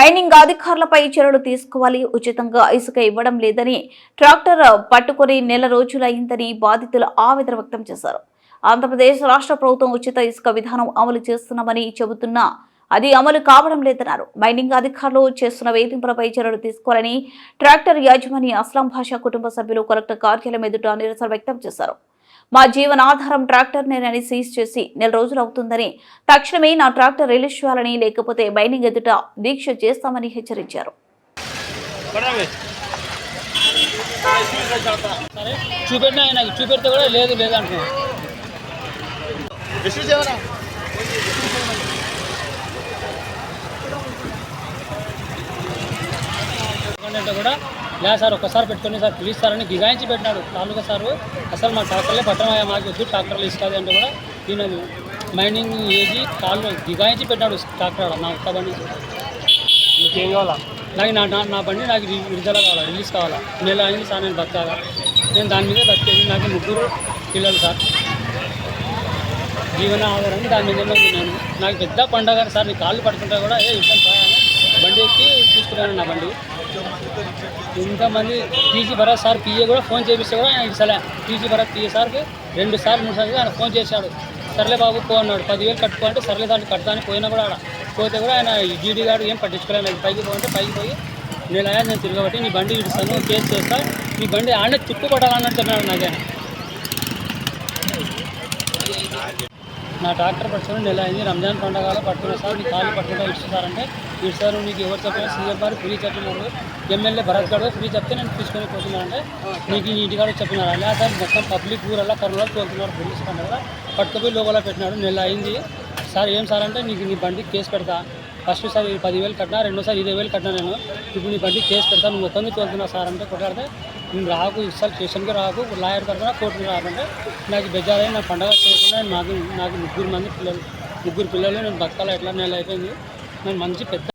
Mining అధికారులపై చర్యలు తీసుకోవాలి. ఉచితంగా ఇసుక ఇవ్వడం లేదని ట్రాక్టర్ పట్టుకొని నెల రోజులైందని బాధితులు ఆవేదన వ్యక్తం చేశారు. ఆంధ్రప్రదేశ్ రాష్ట్ర ప్రభుత్వం ఉచిత ఇసుక విధానం అమలు చేస్తున్నామని చెబుతున్నా అది అమలు కావడం లేదన్నారు. మైనింగ్ అధికారులు చేస్తున్న వేధింపులపై చర్యలు తీసుకోవాలని ట్రాక్టర్ యాజమాని అస్లాం భాషా కుటుంబ సభ్యులు కలెక్టర్ కార్యాలయం ఎదుట నిరసన వ్యక్తం చేశారు. మా జీవనాధారం ట్రాక్టర్ నేనని సీజ్ చేసి నెల రోజులు అవుతుందని తక్షణమే నా ట్రాక్టర్ రిలీజ్ చేయాలని లేకపోతే మైనింగ్ ఎదుట దీక్ష చేస్తామని హెచ్చరించారు. సరే చూపెట్టినా ఆయనకి చూపెడితే కూడా లేదు లేదు అంటున్నాడు అంటే కూడా లేదు సార్ ఒక్కసారి పెట్టుకుని సార్ పిలుస్తారని గిగాయించి పెట్టినాడు. నాలుగో సార్ అసలు మా ట్రాక్టర్లే పట్టణమయ్యా మాకు వద్దు ట్రాక్టర్లు ఇస్తుంది అంటే కూడా ఈయన మైనింగ్ ఏజీ కాళ్ళు గిగాయించి పెట్టినాడు ట్రాక్టర్ నా ఒక్క బండి. నీకేం కావాలా? నాకు నా నా- బండి నాకు విడుదల కావాలా రిలీజ్ కావాలా? నెల అయింది సార్ నేను బతకాగా నేను దాని మీదే బతికేది నాకు ముగ్గురు పిల్లలు సార్. జీవన ఆధారం దాని మీద నేను నాకు పెద్ద పండగ సార్ నీ కాళ్ళు పట్టుకుంటా కూడా ఏ విషయం పోయాను బండి ఎక్కి తీసుకున్నాను నా బండి. ఇంతమంది టీజీ భరత్ సార్ పిఏ కూడా ఫోన్ చేపిస్తే కూడా ఆయన ఇసలే టీజీ భరత్ పిఏ సార్కి రెండు సార్లు మూడు సార్లు ఆయన ఫోన్ చేశాడు. సర్లే బాబు పో అన్నాడు. పదివేలు కట్టుకో అంటే సర్లే దాన్ని కడతాను పోయినా కూడా ఆడ. పోతే కూడా ఆయన జీడీ గారు ఏం పట్టించుకోలేదు. పైకి పోతే పైకి పోయి నేను అయ్యా నేను తిరగబట్టి నీ బండి ఇస్తాను కేసు చేస్తా. నీ బండి ఆడనే తిప్పుపట్టాలన్నట్టు చెప్పినాడు నాకే నా ట్రాక్టర్ పట్టుకుని నెల అయింది. రంజాన్ పండుగలో పట్టుకున్న సార్ నీ కాళ్ళు పట్టుకుంటా ఇస్తారంటే ఇస్తారు నీకు ఎవరు చెప్పినా సీఎం గారు ఫ్రీ చెప్పినారు. ఎమ్మెల్యే భరత్ గారు ఫ్రీ చెప్తే నేను తీసుకొని పోతున్నానంటే నీకు ఈ ఇంటికాడ చెప్పినారు. అలా సార్ మొత్తం పబ్లిక్ ఊరల్లా కరోనా తోలుతున్నారు పోలీస్ పండుగ పట్టుకుపోయి లోపల పెట్టినాడు నెల అయింది. సార్ ఏం సార్ అంటే నీకు నీ బండి కేసు పెడతా. ఫస్ట్ సార్ పదివేలు కట్టినా రెండోసారి ఇరవై వేలు కట్టినా నేను. ఇప్పుడు నీ బండి కేసు పెడతా. నువ్వు మొత్తం తోలుతున్నావు సార్ అంటే కొట్లాడితే నేను రాకు ఇస్తాను స్టేషన్కి రాకు లాయర్ తరఫున కోర్టుకి రాకంటే నాకు బెజారై నా పండగ చేయకుండా నాకు నాకు ముగ్గురు మంది పిల్లలు ముగ్గురు పిల్లలు నేను బతకాల ఎట్లా నెల అయిపోయింది. నేను మంచి పెద్ద